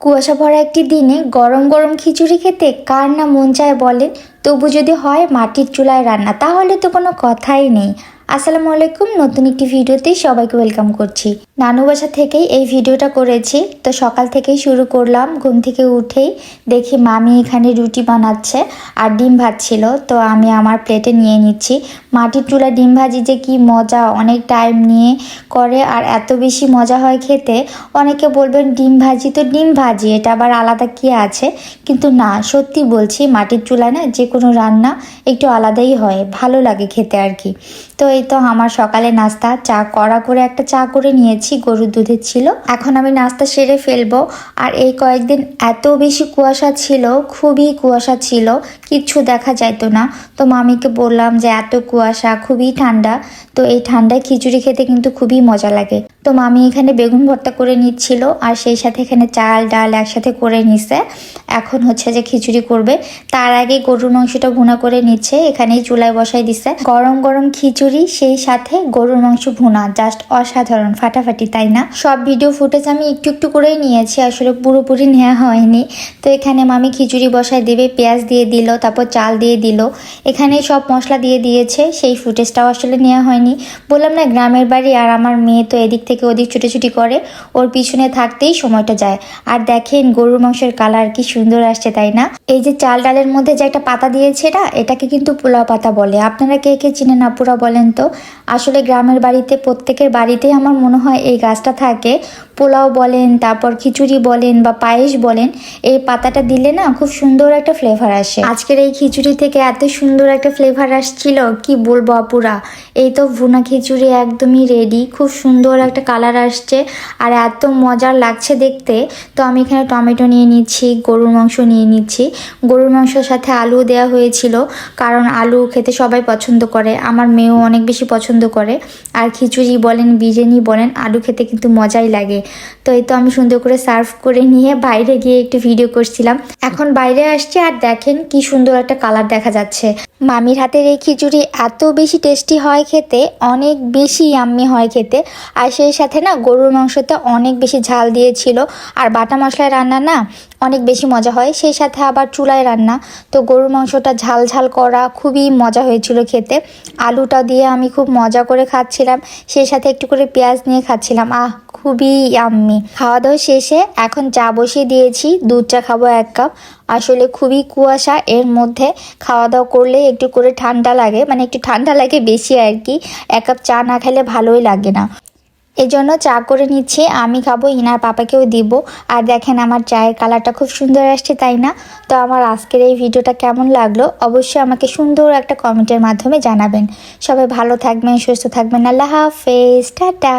কুয়াশা ভরা একটি দিনে গরম গরম খিচুড়ি খেতে কার না মন চায় বলেন? তবু যদি হয় মাটির চুলায় রান্না, তাহলে তো কোনো কথাই নেই। আসসালামু আলাইকুম, নতুন একটি ভিডিওতে সবাইকে ওয়েলকাম করছি। নানু বাসা থেকেই এই ভিডিওটা করেছি। তো সকাল থেকেই শুরু করলাম, ঘুম থেকে উঠেই দেখি মামি এখানে রুটি বানাচ্ছে আর ডিম ভাজছিল। তো আমি আমার প্লেটে নিয়ে নিচ্ছি। মাটির চুলা ডিম ভাজি যে কি মজা, অনেক টাইম নিয়ে করে আর এত বেশি মজা হয় খেতে। অনেকে বলবেন ডিম ভাজি তো ডিম ভাজি, এটা আবার আলাদা কি আছে? কিন্তু না, সত্যি বলছি মাটির চুলায় না যে কোনো রান্না একটু আলাদাই হয়, ভালো লাগে খেতে আর কি। তো এই তো আমার সকালে নাস্তা। চা, কড়া করে একটা চা করে নিয়েছি, গরুর দুধের ছিল। এখন আমি নাস্তা সেরে ফেলব। আর এই কয়েকদিন এত বেশি কুয়াশা ছিল, খুবই কুয়াশা ছিল, কিচ্ছু দেখা যাইতো না। তো মামিকে বললাম যে, এত কুয়াশা, খুবই ঠান্ডা। তো এই ঠান্ডায় খিচুড়ি খেতে কিন্তু খুবই মজা লাগে। তো মামি এখানে বেগুন ভর্তা করে নিচ্ছিল, আর সেই সাথে এখানে চাল, ডাল একসাথে করে নিছে। এখন হচ্ছে যে খিচুড়ি করবে। তার আগে গরুর মাংসটা ভুনা করে নিচ্ছে, এখানেই চুলায় বসাই দিছে। গরম গরম খিচুড়ি সেই সাথে গরুর মাংস ভুনা জাস্ট অসাধারণ, ফাটাফাটি, তাই না? সব ভিডিও ফুটেজ আমি একটু একটু করেই নিয়েছি, আসলে পুরোপুরি নেওয়া হয়নি। তো এখানে মামি খিচুড়ি বসায় দেবে, পেঁয়াজ দিয়ে দিল, তারপর চাল দিয়ে দিল। এখানে সব মশলা দিয়ে দিয়েছে, সেই ফুটেজটাও আসলে নেওয়া হয়নি। বললাম না, গ্রামের বাড়ি আর আমার মেয়ে তো এদিক থেকে ওদিক ছুটোছুটি করে, ওর পিছনে থাকতেই সময়টা যায়। আর দেখেন গরুর মাংসের কালার কি সুন্দর আসছে, তাই না? এই যে চাল ডালের মধ্যে যে একটা পাতা দিয়েছে না এটাকে কিন্তু পোলাও পাতা বলে। আপনারা কে কে চিনেন আপুরা বলেন তো আসলে গ্রামের বাড়িতে, প্রত্যেকের বাড়িতেই আমার মনে হয় এই গাছটা থাকে। পোলাও বলেন, তারপর খিচুড়ি বলেন বা পায়েস বলেন, এই পাতাটা দিলে না খুব সুন্দর একটা ফ্লেভার আসে। আজকের এই খিচুড়ি থেকে এত সুন্দর একটা ফ্লেভার আসছিল, কি বলব আপুরা? এই তো ভুনা খিচুড়ি একদমই রেডি খুব সুন্দর একটা কালার আসছে আর এত মজার লাগছে দেখতে। তো আমি এখানে টমেটো নিয়ে নিচ্ছি, গরুর মাংস নিয়ে নিচ্ছি। গরুর মাংসের সাথে আলু দেওয়া হয়েছিল, কারণ আলু খেতে সবাই পছন্দ করে। আমার মেয়েও অনেক বেশি পছন্দ করে। আর খিচুড়ি বলেন, বিরিয়ানি বলেন, আলু খেতে কিন্তু মজাই লাগে। তো এই তো আমি সুন্দর করে সার্ভ করে নিয়ে বাইরে গিয়ে একটু ভিডিও করছিলাম। এখন বাইরে আসছে আর দেখেন কি সুন্দর একটা কালার দেখা যাচ্ছে। মামির হাতের এই খিচুড়ি এত বেশি টেস্টি হয় খেতে, অনেক বেশি আম্মি হয় খেতে। আর সেই সাথে না গরুর মাংসতে অনেক বেশি ঝাল দিয়েছিল। আর বাটা মশলায় রান্না না অনেক বেশি মজা হয়। সেই সাথে আবার চুলায় রান্না। তো গরুর মাংসটা ঝাল ঝাল করা খুবই মজা হয়েছিল খেতে। আলুটা দিয়ে আমি খুব মজা করে খাচ্ছিলাম। সেই সাথে একটু করে পেঁয়াজ নিয়ে খাচ্ছিলাম। আহ, খুবই আম্মি খাওয়া দাওয়া শেষে এখন চা বসিয়ে দিয়েছি। দুধ চা খাব এক কাপ। আসলে খুবই কুয়াশা। এর মধ্যে খাওয়া দাওয়া করলে একটু করে ঠান্ডা লাগে। মানে একটু ঠান্ডা লাগে বেশি আর কি। এক কাপ চা না খেলে ভালোই লাগে না। এই জন্য চা করে নিচ্ছি, আমি খাব, ইনার পাপাকেও দিব। আর দেখেন আমার চায়ের কালারটা খুব সুন্দর আসছে, তাই না? তো আমার আজকের এই ভিডিওটা কেমন লাগল অবশ্যই আমাকে সুন্দর একটা কমেন্টের মাধ্যমে জানাবেন। সবাই ভালো থাকবেন, সুস্থ থাকবেন, আল্লাহ হাফেজ, টাটা।